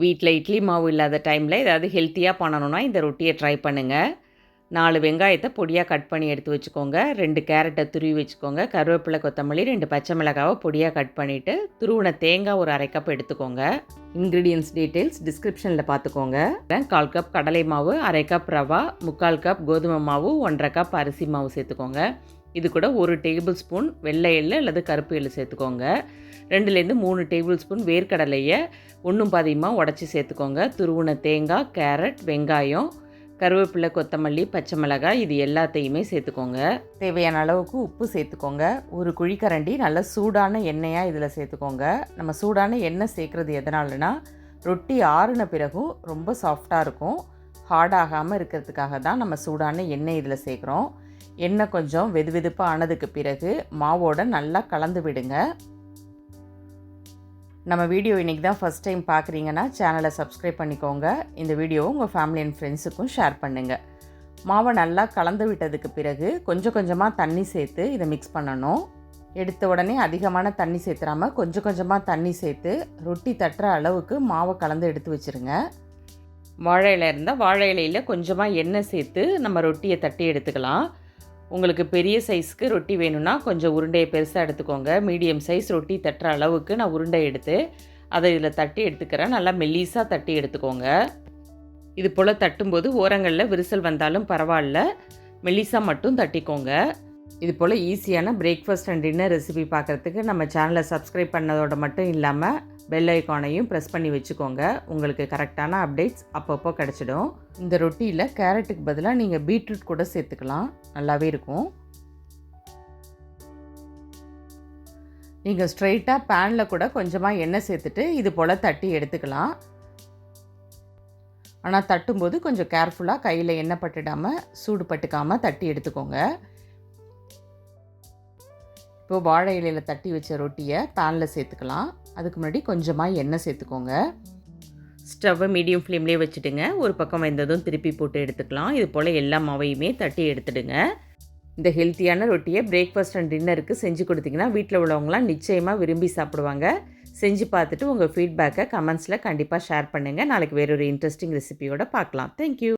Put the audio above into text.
வீட்டில் இட்லி மாவு இல்லாத டைமில் ஏதாவது ஹெல்த்தியாக பண்ணணுன்னா இந்த ரொட்டியை ட்ரை பண்ணுங்கள் நாலு வெங்காயத்தை பொடியாக கட் பண்ணி எடுத்து வச்சுக்கோங்க. ரெண்டு கேரட்டை துருவி வச்சுக்கோங்க. கருவேப்பிலை கொத்தமல்லி ரெண்டு பச்சை மிளகாவை பொடியாக கட் பண்ணிவிட்டு துருவின தேங்காய் ஒரு அரை கப் எடுத்துக்கோங்க. இன்க்ரீடியன்ஸ் டீட்டெயில்ஸ் டிஸ்கிரிப்ஷனில் பார்த்துக்கோங்க கால் கப் கடலை மாவு அரை கப் ரவா முக்கால் கப் கோதுமை மாவு ஒன்றரை கப் அரிசி மாவு சேர்த்துக்கோங்க. இது கூட ஒரு டேபிள் ஸ்பூன் வெள்ளை எள்ளு அல்லது கருப்பு எள்ளு சேர்த்துக்கோங்க. ரெண்டுலேருந்து மூணு டேபிள் ஸ்பூன் வேர்க்கடலையை ஒன்றும் பாதியமாக உடச்சி சேர்த்துக்கோங்க. துருவுன தேங்காய் கேரட் வெங்காயம் கருவேப்பிலை கொத்தமல்லி பச்சை மிளகாய் இது எல்லாத்தையுமே சேர்த்துக்கோங்க. தேவையான அளவுக்கு உப்பு சேர்த்துக்கோங்க. ஒரு குழிக்கரண்டி நல்ல சூடான எண்ணெயாக இதில் சேர்த்துக்கோங்க. நம்ம சூடான எண்ணெய் சேர்க்குறது எதனாலனா ரொட்டி ஆறுன பிறகும் ரொம்ப சாஃப்டாக இருக்கும். ஹார்டாகாமல் இருக்கிறதுக்காக தான் நம்ம சூடான எண்ணெய் இதில் சேர்க்குறோம். எண்ணெய் கொஞ்சம் வெது வெதுப்பாக ஆனதுக்கு பிறகு மாவோட நல்லா கலந்து விடுங்க. நம்ம வீடியோ இன்றைக்கி தான் ஃபஸ்ட் டைம் பார்க்குறீங்கன்னா சேனலை சப்ஸ்கிரைப் பண்ணிக்கோங்க. இந்த வீடியோவை உங்கள் ஃபேமிலி அண்ட் ஃப்ரெண்ட்ஸுக்கும் ஷேர் பண்ணுங்கள் மாவை நல்லா கலந்து விட்டதுக்கு பிறகு கொஞ்சம் கொஞ்சமாக தண்ணி சேர்த்து இதை மிக்ஸ் பண்ணணும். எடுத்த உடனே அதிகமான தண்ணி சேர்த்துறாமல் கொஞ்சம் கொஞ்சமாக தண்ணி சேர்த்து ரொட்டி தட்டுற அளவுக்கு மாவை கலந்து எடுத்து வச்சுருங்க. வாழை இலை இருந்தால் வாழை இலையில் கொஞ்சமாக எண்ணெய் சேர்த்து நம்ம ரொட்டியை தட்டி எடுத்துக்கலாம். உங்களுக்கு பெரிய சைஸ்க்கு ரொட்டி வேணும்னா கொஞ்சம் உருண்டையை பெருசாக எடுத்துக்கோங்க. மீடியம் சைஸ் ரொட்டி தட்டுற அளவுக்கு நான் உருண்டை எடுத்து அதை இதில் தட்டி எடுத்துக்கிறேன். நல்லா மெல்லீஸாக தட்டி எடுத்துக்கோங்க. இது போல் தட்டும்போது ஓரங்களில் விரிசல் வந்தாலும் பரவாயில்ல. மெல்லிசாக மட்டும் தட்டிக்கோங்க. இது போல் ஈஸியான பிரேக்ஃபாஸ்ட் அண்ட் டின்னர் ரெசிபி பார்க்குறதுக்கு நம்ம சேனலை சப்ஸ்கிரைப் பண்ணதோட மட்டும் இல்லாமல் பெல் ஐக்கானையும் ப்ரெஸ் பண்ணி வச்சுக்கோங்க. உங்களுக்கு கரெக்டான அப்டேட்ஸ் அப்பப்போ கிடச்சிடும். இந்த ரொட்டியில் கேரட்டுக்கு பதிலாக நீங்கள் பீட்ரூட் கூட சேர்த்துக்கலாம். நல்லாவே இருக்கும். நீங்கள் ஸ்ட்ரைட்டாக பேனில் கூட கொஞ்சமாக எண்ணெய் சேர்த்துட்டு இது போல் தட்டி எடுத்துக்கலாம். ஆனால் தட்டும்போது கொஞ்சம் கேர்ஃபுல்லாக கையில் எண்ணெய் பட்டுடாமல் சூடு பட்டுக்காமல் தட்டி எடுத்துக்கோங்க. இப்போது வாழை இலையில் தட்டி வச்ச ரொட்டியை பேனில் சேர்த்துக்கலாம். அதுக்கு முன்னாடி கொஞ்சமாக எண்ணெய் சேர்த்துக்கோங்க. ஸ்டவ்வை மீடியம் ஃப்ளேம்லேயே வச்சுடுங்க ஒரு பக்கம் வந்ததும் திருப்பி போட்டு எடுத்துக்கலாம். இது போல் எல்லா மாவையுமே தட்டி எடுத்துடுங்க. இந்த ஹெல்த்தியான ரொட்டியை பிரேக்ஃபாஸ்ட் அண்ட் டின்னருக்கு செஞ்சு கொடுத்தீங்கன்னா வீட்டில் உள்ளவங்களாம் நிச்சயமாக விரும்பி சாப்பிடுவாங்க. செஞ்சு பார்த்துட்டு உங்கள் ஃபீட்பேக்கை கமெண்ட்ஸில் கண்டிப்பாக ஷேர் பண்ணுங்கள் நாளைக்கு வேறொரு இன்ட்ரெஸ்டிங் ரெசிபியோட பார்க்கலாம். தேங்க்யூ